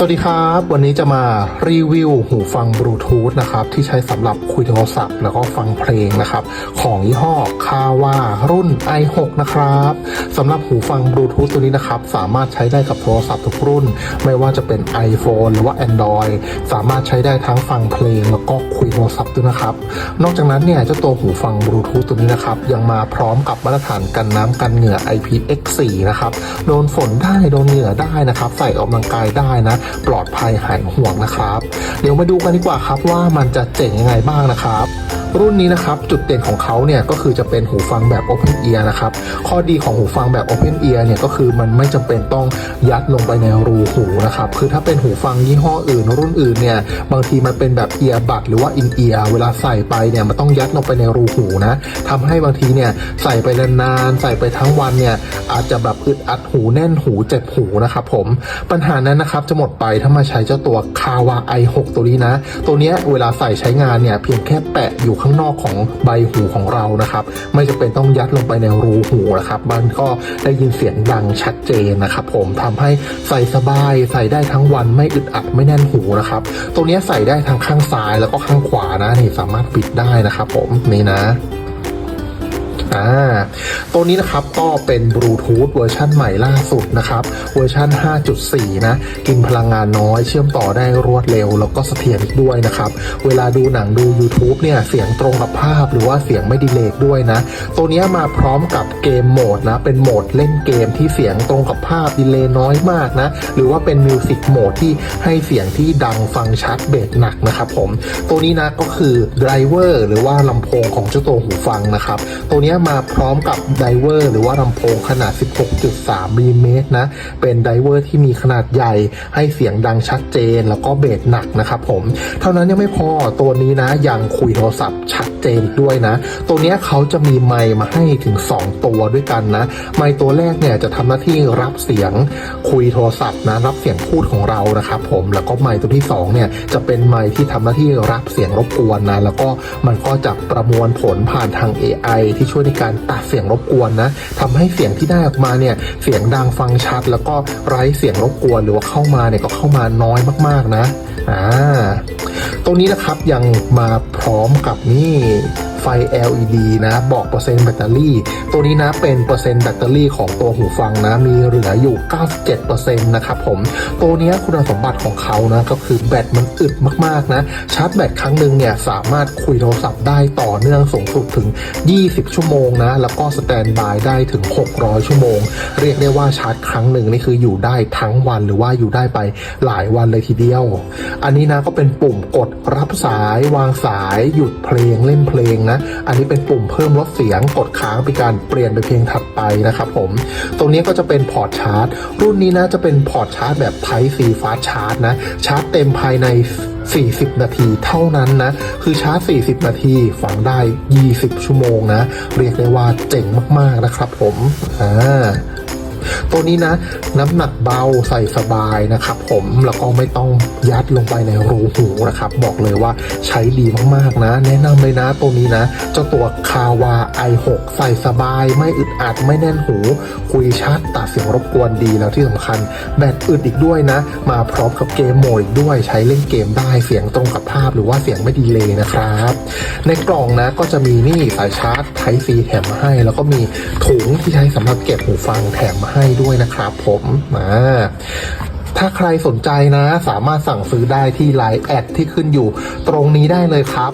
สวัสดีครับ วันนี้จะมารีวิวหูฟังบลูทูธนะครับที่ใช้สำหรับคุยโทรศัพท์ แล้วก็ฟังเพลงนะครับ ของยี่ห้อคาวารุ่น i6 นะครับสำหรับหูฟังบลูทูธตัวนี้นะครับ สามารถใช้ได้กับโทรศัพท์ทุกรุ่น ไม่ว่าจะเป็น iPhone หรือว่า Android สามารถใช้ได้ทั้งฟังเพลง แล้วก็คุยโทรศัพท์ด้วยนะครับ นอกจากนั้นเนี่ยเจ้าตัวหูฟังบลูทูธตัวนี้นะครับยังมาพร้อมกับมาตรฐานกันน้ำกันเหงื่อ IPX4 นะครับโดนฝนได้โดนเหงื่อได้นะครับ ใส่ออกกำลังกายได้นะปลอดภัยหายห่วงนะครับ เดี๋ยวมาดูกันดีกว่าครับว่ามันจะเจ๋งยังไงบ้างนะครับรุ่นนี้นะครับจุดเด่นของเขาเนี่ยก็คือจะเป็นหูฟังแบบ Open Ear นะครับข้อดีของหูฟังแบบ Open Ear เนี่ยก็คือมันไม่จำเป็นต้องยัดลงไปในรูหูนะครับคือถ้าเป็นหูฟังยี่ห้ออื่น รุ่นอื่นเนี่ยบางทีมันเป็นแบบเอียร์บัดหรือว่าอินเอียร์เวลาใส่ไปเนี่ยมันต้องยัดลงไปในรูหูนะทำให้บางทีเนี่ยใส่ไปนานๆใส่ไปทั้งวันเนี่ยอาจจะแบบอึดอัดหูแน่นหูเจ็บหูนะครับผมปัญหานั้นนะครับจะหมดไปถ้ามาใช้เจ้าตัวคาวา i6 ตัวนี้นะ ตัวเนี้ยเวลาใส่ใช้งานเนี่ยเพียงแค่แปะอยู่ข้างนอกของใบหูของเรานะครับ ไม่จำเป็นต้องยัดลงไปในรูหูนะครับ มันก็ได้ยินเสียงดังชัดเจนนะครับ ผมทำให้ใส่สบายใส่ได้ทั้งวันไม่อึดอัดไม่แน่นหูนะครับ ตัวนี้ใส่ได้ทั้งข้างซ้ายแล้วก็ข้างขวานะนี่สามารถปิดได้นะครับ ผมนี่นะ อ่าตัวนี้นะครับก็เป็นบลูทูธเวอร์ชันใหม่ล่าสุดนะครับ เวอร์ชัน5.4 นะ กินพลังงานน้อยเชื่อมต่อได้รวดเร็ว แล้วก็เสถียรอีกด้วยนะครับ เวลาดูหนังดู YouTube เนี่ย เสียงตรงกับภาพหรือว่าเสียงไม่ดีเลย์ด้วยนะ ตัวนี้มาพร้อมกับเกมโหมดนะ เป็นโหมดเล่นเกมที่เสียงตรงกับภาพดีเลย์น้อยมากนะ หรือว่าเป็นมิวสิกโหมดที่ให้เสียงที่ดังฟังชัดเบสหนักนะครับผมตัวนี้นะก็คือไดรเวอร์หรือว่าลำโพงของเจ้าตัวหูฟังนะครับตัวนี้มาพร้อมกับไดเวอร์หรือว่าลำโพงขนาด 16.3มิลลิเมตรนะ เป็นไดเวอร์ที่มีขนาดใหญ่ให้เสียงดังชัดเจน แล้วก็เบสหนักนะครับผม เท่านั้นยังไม่พอตัวนี้นะยังคุยโทรศัพท์ชัดเจนด้วยนะ ตัวนี้เขาจะมีไมค์มาให้ถึง 2 ตัวด้วยกันนะ ไมค์ตัวแรกเนี่ยจะทำหน้าที่รับเสียงคุยโทรศัพท์นะรับเสียงพูดของเรานะครับผมแล้วก็ไมค์ตัวที่สองเนี่ยจะเป็นไมค์ที่ทำหน้าที่รับเสียงรบกวนนะแล้วก็มันก็จะประมวลผลผ่านทาง AI ที่ช่วยในการตัดเสียงรบกวนนะทำให้เสียงที่ได้ออกมาเนี่ยเสียงดังฟังชัด แล้วก็ไร้เสียงรบกวนหรือว่าเข้ามาเนี่ยก็เข้ามาน้อยมากๆนะอ่าตรงนี้นะครับยังมาพร้อมกับนี่ LED นะ บอกเปอร์เซ็นต์แบตเตอรี่ ตัวนี้นะเป็นเปอร์เซ็นต์แบตเตอรี่ของตัวหูฟังนะ มีเหลืออยู่ 97%นะครับผม ตัวนี้คุณสมบัติของเขานะ ก็คือแบตมันอึดมากๆนะ ชาร์จแบตครั้งหนึ่งเนี่ย สามารถคุยโทรศัพท์ได้ต่อเนื่องสูงสุดถึง 20 ชั่วโมงนะ แล้วก็สแตนบายได้ถึง 600 ชั่วโมง เรียกได้ว่าชาร์จครั้งหนึ่งนี่คืออยู่ได้ทั้งวันหรือว่าอยู่ได้ไปหลายวันเลยทีเดียว อันนี้นะก็เป็นปุ่มกดรับสายวางสายหยุดเพลงเล่นเพลงนะอันนี้เป็นปุ่มเพิ่มลดเสียงกดค้างเป็นการเปลี่ยนไปเพลงถัดไปนะครับผม ตรงนี้ก็จะเป็นพอร์ตชาร์จ รุ่นนี้นะจะเป็นพอร์ตชาร์จแบบ Type C Fast Charge นะ ชาร์จเต็มภายใน 40 นาทีเท่านั้นนะ คือชาร์จ 40 นาทีฝังได้ 20 ชั่วโมงนะ เรียกได้ว่าเจ๋งมากๆนะครับผม อ่า ตัวนี้นะ น้ำหนักเบาใส่สบายนะครับผมแล้วก็ไม่ต้องยัดลงไปในรูหูนะครับ บอกเลยว่าใช้ดีมากๆนะ แนะนำเลยนะตัวนี้นะ เจ้าตัวคาวา i6 ใส่สบาย ไม่อึดอัดไม่แน่นหู คุยชัดตัดเสียงรบกวนดีแล้วที่สำคัญ แบตอึดอีกด้วยนะ มาพร้อมกับเกมโหมดด้วยใช้เล่นเกมได้เสียงตรงกับภาพหรือว่าเสียงไม่ดีเลยนะครับ ในกล่องนะก็จะมีนี่สายชาร์จ Type C แถมมาให้ แล้วก็มีถุงที่ใช้สำหรับเก็บหูฟังแถมมาให้ด้วยนะครับผมมาถ้าใครสนใจนะ สามารถสั่งซื้อได้ที่ไลน์แอดที่ขึ้นอยู่ตรงนี้ได้เลยครับ